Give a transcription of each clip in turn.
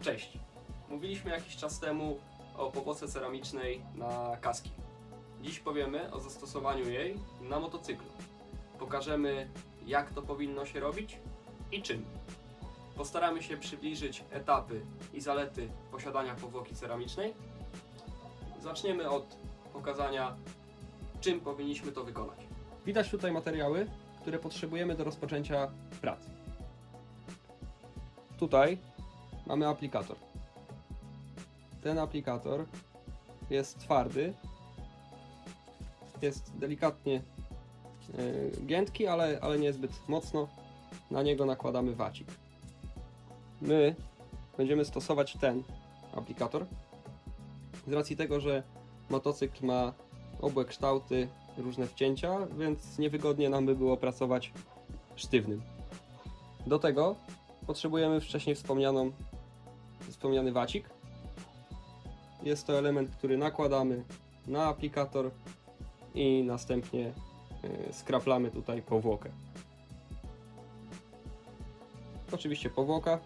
Cześć. Mówiliśmy jakiś czas temu o powłoce ceramicznej na kaski. Dziś powiemy o zastosowaniu jej na motocyklu. Pokażemy jak to powinno się robić i czym. Postaramy się przybliżyć etapy i zalety posiadania powłoki ceramicznej. Zaczniemy od pokazania czym powinniśmy to wykonać. Widać tutaj materiały, które potrzebujemy do rozpoczęcia pracy. Tutaj mamy aplikator. Ten aplikator jest twardy, jest delikatnie e, giętki, ale, ale niezbyt mocno. Na niego nakładamy wacik. My będziemy stosować ten aplikator z racji tego, że motocykl ma obłe kształty, różne wcięcia, więc niewygodnie nam by było pracować sztywnym. Do tego potrzebujemy wcześniej wspomnianą, wspomniany wacik. Jest to element, który nakładamy na aplikator i następnie y, skraplamy tutaj powłokę. Oczywiście powłoka.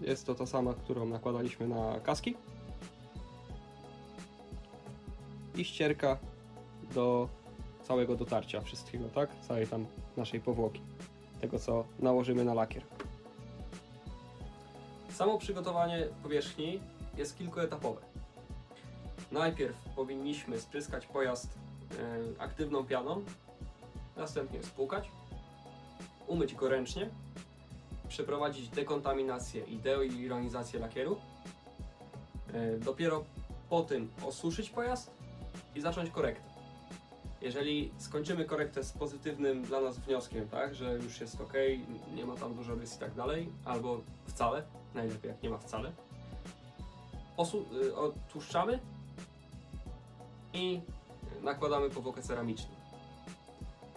Jest to ta sama, którą nakładaliśmy na kaski. I ścierka do całego dotarcia wszystkiego, tak? Całej tam naszej powłoki. Tego, co nałożymy na lakier. Samo przygotowanie powierzchni jest kilkuetapowe. Najpierw powinniśmy spryskać pojazd e, aktywną pianą, następnie spłukać, umyć go ręcznie, przeprowadzić dekontaminację i deironizację lakieru, e, dopiero po tym osuszyć pojazd i zacząć korektę. Jeżeli skończymy korektę z pozytywnym dla nas wnioskiem, tak, że już jest ok, nie ma tam dużo rys i tak dalej, albo wcale, najlepiej jak nie ma wcale, osu- y, odtłuszczamy i nakładamy powłokę ceramiczną.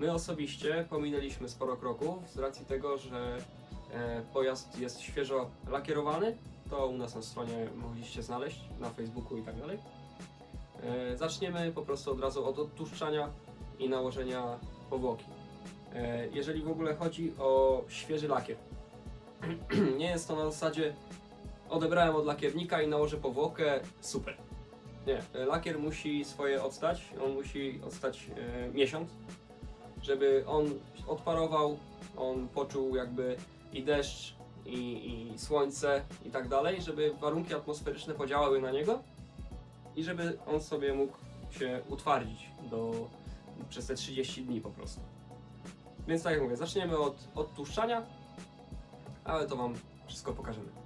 My osobiście pominęliśmy sporo kroków z racji tego, że e, pojazd jest świeżo lakierowany. To u nas na stronie mogliście znaleźć, na Facebooku i tak dalej. E, Zaczniemy po prostu od razu od odtłuszczania i nałożenia powłoki. E, Jeżeli w ogóle chodzi o świeży lakier, nie jest to na zasadzie odebrałem od lakiernika i nałożę powłokę, super. Nie, e, lakier musi swoje odstać, on musi odstać miesiąc, żeby on odparował, on poczuł jakby i deszcz, i, i słońce i tak dalej, żeby warunki atmosferyczne podziałały na niego i żeby on sobie mógł się utwardzić do, przez te 30 dni po prostu. Więc tak jak mówię, zaczniemy od odtłuszczania, ale to Wam wszystko pokażemy.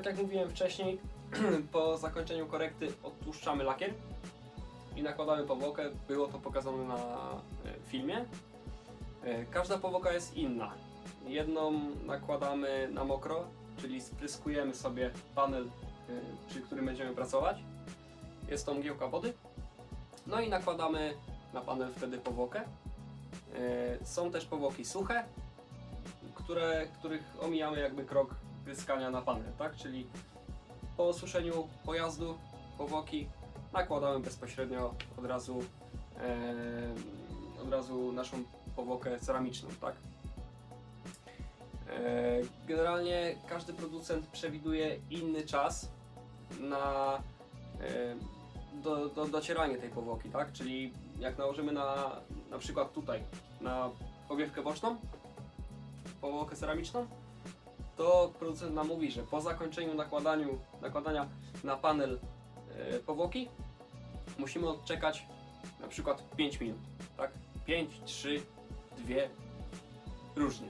Tak jak mówiłem wcześniej, po zakończeniu korekty odtłuszczamy lakier i nakładamy powłokę. Było to pokazane na e, filmie. E, Każda powłoka jest inna. Jedną nakładamy na mokro, czyli spryskujemy sobie panel, e, przy którym będziemy pracować. Jest to mgiełka wody. No i nakładamy na panel wtedy powłokę. Są też powłoki suche, które, których omijamy jakby krok pryskania na panel, tak? Czyli po osuszeniu pojazdu, powłoki nakładamy bezpośrednio od razu, e, od razu naszą powłokę ceramiczną, tak? E, generalnie każdy producent przewiduje inny czas na do, do, docieranie tej powłoki, tak? Czyli jak nałożymy na, na przykład tutaj, na powiewkę boczną, powłokę ceramiczną, to producent nam mówi, że po zakończeniu nakładaniu, nakładania na panel e, powłoki musimy odczekać na przykład 5 minut, tak? 5, 3, 2, różnie.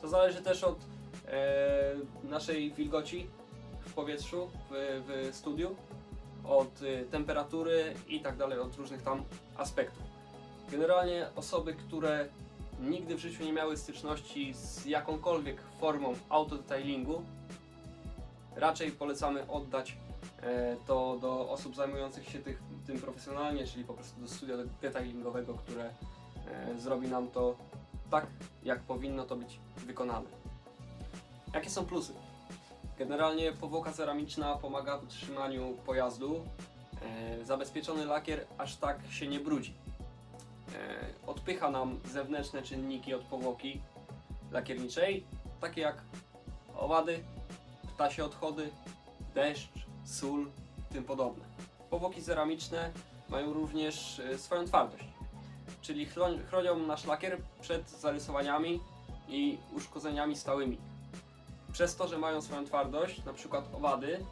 To zależy też od e, naszej wilgoci w powietrzu, w, w studiu, od e, temperatury i tak dalej, od różnych tam aspektów. Generalnie osoby, które nigdy w życiu nie miały styczności z jakąkolwiek formą autodetailingu, raczej polecamy oddać e, to do osób zajmujących się tych, tym profesjonalnie, czyli po prostu do studia detailingowego, które e, zrobi nam to tak, jak powinno to być wykonane. Jakie są plusy? Generalnie powłoka ceramiczna pomaga w utrzymaniu pojazdu. E, zabezpieczony lakier aż tak się nie brudzi. Odpycha nam zewnętrzne czynniki od powłoki lakierniczej, takie jak owady, ptasie odchody, deszcz, sól, tym podobne. Powłoki ceramiczne mają również e, swoją twardość, czyli chronią nasz lakier przed zarysowaniami i uszkodzeniami stałymi. Przez to, że mają swoją twardość, na przykład owady,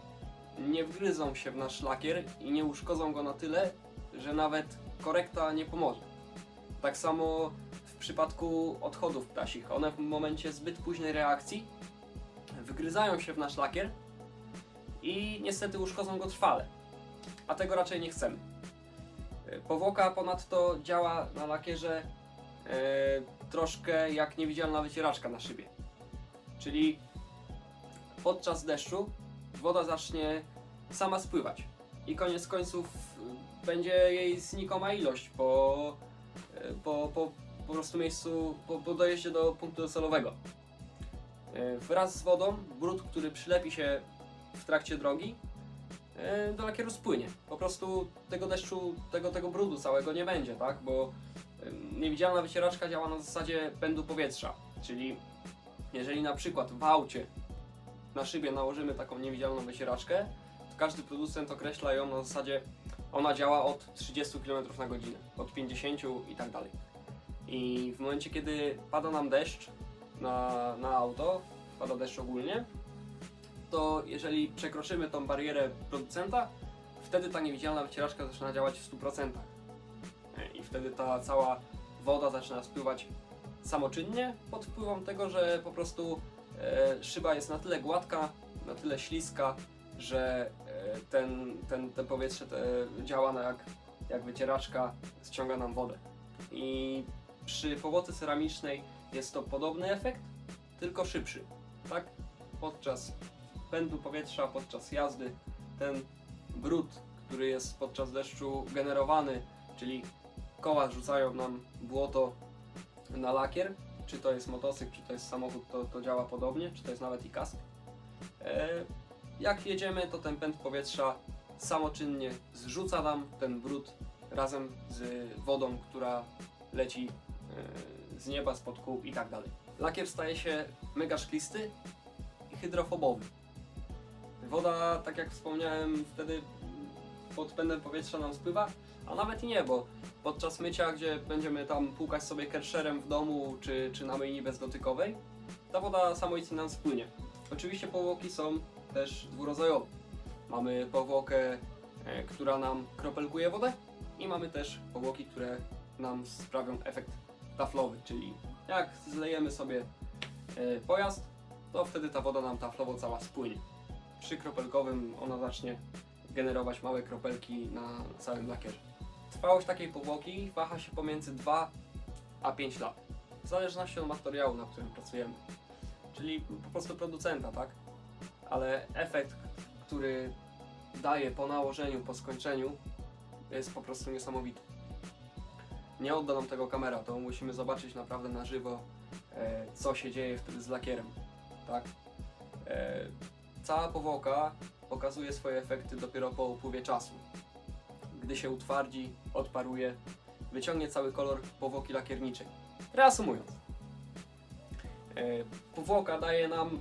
nie wgryzą się w nasz lakier i nie uszkodzą go na tyle, że nawet korekta nie pomoże. Tak samo w przypadku odchodów ptasich. One w momencie zbyt późnej reakcji wgryzają się w nasz lakier i niestety uszkodzą go trwale. A tego raczej nie chcemy. E, Powłoka ponadto działa na lakierze e, troszkę jak niewidzialna wycieraczka na szybie. Czyli podczas deszczu woda zacznie sama spływać i koniec końców y, będzie jej znikoma ilość y, po, po, po prostu miejscu, po, po dojeździe do punktu docelowego. Y, Wraz z wodą brud, który przylepi się w trakcie drogi, y, do lakieru spłynie. Po prostu tego deszczu, tego, tego brudu całego nie będzie, tak? Bo niewidzialna wycieraczka działa na zasadzie pędu powietrza, czyli jeżeli na przykład w aucie na szybie nałożymy taką niewidzialną wycieraczkę, to każdy producent określa ją na zasadzie ona działa od 30 km na godzinę, od 50 i tak dalej. I w momencie, kiedy pada nam deszcz na, na auto, pada deszcz ogólnie, to jeżeli przekroczymy tą barierę producenta, wtedy ta niewidzialna wycieraczka zaczyna działać w 100%. I wtedy ta cała woda zaczyna spływać samoczynnie pod wpływem tego, że po prostu e, szyba jest na tyle gładka, na tyle śliska, że ten, ten, ten powietrze te, działa na jak, jak wycieraczka, ściąga nam wodę. I przy powłoce ceramicznej jest to podobny efekt, tylko szybszy. Tak? Podczas pędu powietrza, podczas jazdy, ten brud, który jest podczas deszczu generowany, czyli koła rzucają nam błoto na lakier, czy to jest motocykl, czy to jest samochód, to, to działa podobnie, czy to jest nawet i kask. E, jak jedziemy, to ten pęd powietrza samoczynnie zrzuca nam ten brud razem z wodą, która leci e, z nieba, spod kół i tak dalej. Lakier staje się mega szklisty i hydrofobowy. Woda, tak jak wspomniałem, wtedy pod pędem powietrza nam spływa, a nawet nie, bo podczas mycia, gdzie będziemy tam płukać sobie kerszerem w domu czy, czy na myjni bezdotykowej, ta woda samoistnie nam spłynie. Oczywiście powłoki są też dwurodzajowe. Mamy powłokę, e, która nam kropelkuje wodę i mamy też powłoki, które nam sprawią efekt taflowy, czyli jak zlejemy sobie e, pojazd, to wtedy ta woda nam taflowo cała spłynie. przy kropelkowym ona zacznie generować małe kropelki na całym lakierze. Trwałość takiej powłoki waha się pomiędzy 2 a 5 lat. W zależności od materiału, na którym pracujemy. Czyli po prostu producenta, tak? Ale efekt, który daje po nałożeniu, po skończeniu, jest po prostu niesamowity. Nie odda nam tego kamera, to musimy zobaczyć naprawdę na żywo, e, co się dzieje wtedy z lakierem, tak? E, cała powłoka pokazuje swoje efekty dopiero po upływie czasu. Gdy się utwardzi, odparuje, wyciągnie cały kolor powłoki lakierniczej. Reasumując, e, powłoka daje nam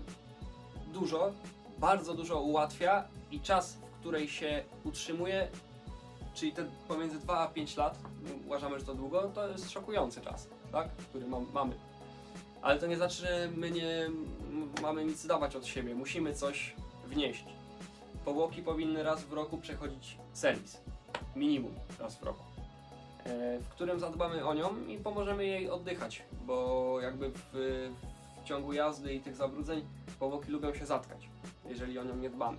dużo, bardzo dużo ułatwia i czas, w której się utrzymuje, czyli ten pomiędzy 2 a 5 lat, uważamy, że to długo, to jest szokujący czas, tak? który mam, mamy. Ale to nie znaczy, że my nie mamy nic dawać od siebie, musimy coś wnieść. Powłoki powinny raz w roku przechodzić serwis, minimum raz w roku, e, w którym zadbamy o nią i pomożemy jej oddychać, bo jakby w, w ciągu jazdy i tych zabrudzeń powłoki lubią się zatkać, jeżeli o nią nie dbamy.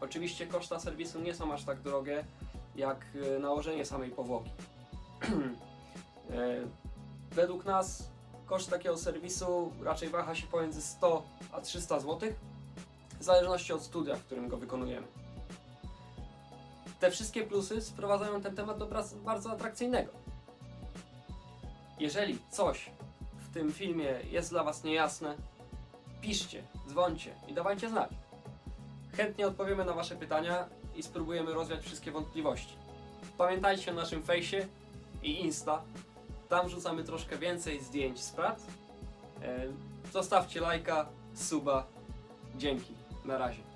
Oczywiście koszta serwisu nie są aż tak drogie jak e, nałożenie samej powłoki. E, Według nas koszt takiego serwisu raczej waha się pomiędzy 100 a 300 zł, w zależności od studia, w którym go wykonujemy. Te wszystkie plusy sprowadzają ten temat do bardzo atrakcyjnego. Jeżeli coś w tym filmie jest dla Was niejasne, piszcie, dzwońcie i dawajcie znać. Chętnie odpowiemy na Wasze pytania i spróbujemy rozwiać wszystkie wątpliwości. Pamiętajcie o naszym fejsie i Insta. Tam rzucamy troszkę więcej zdjęć z prac. Zostawcie lajka, suba. Dzięki. Na razie.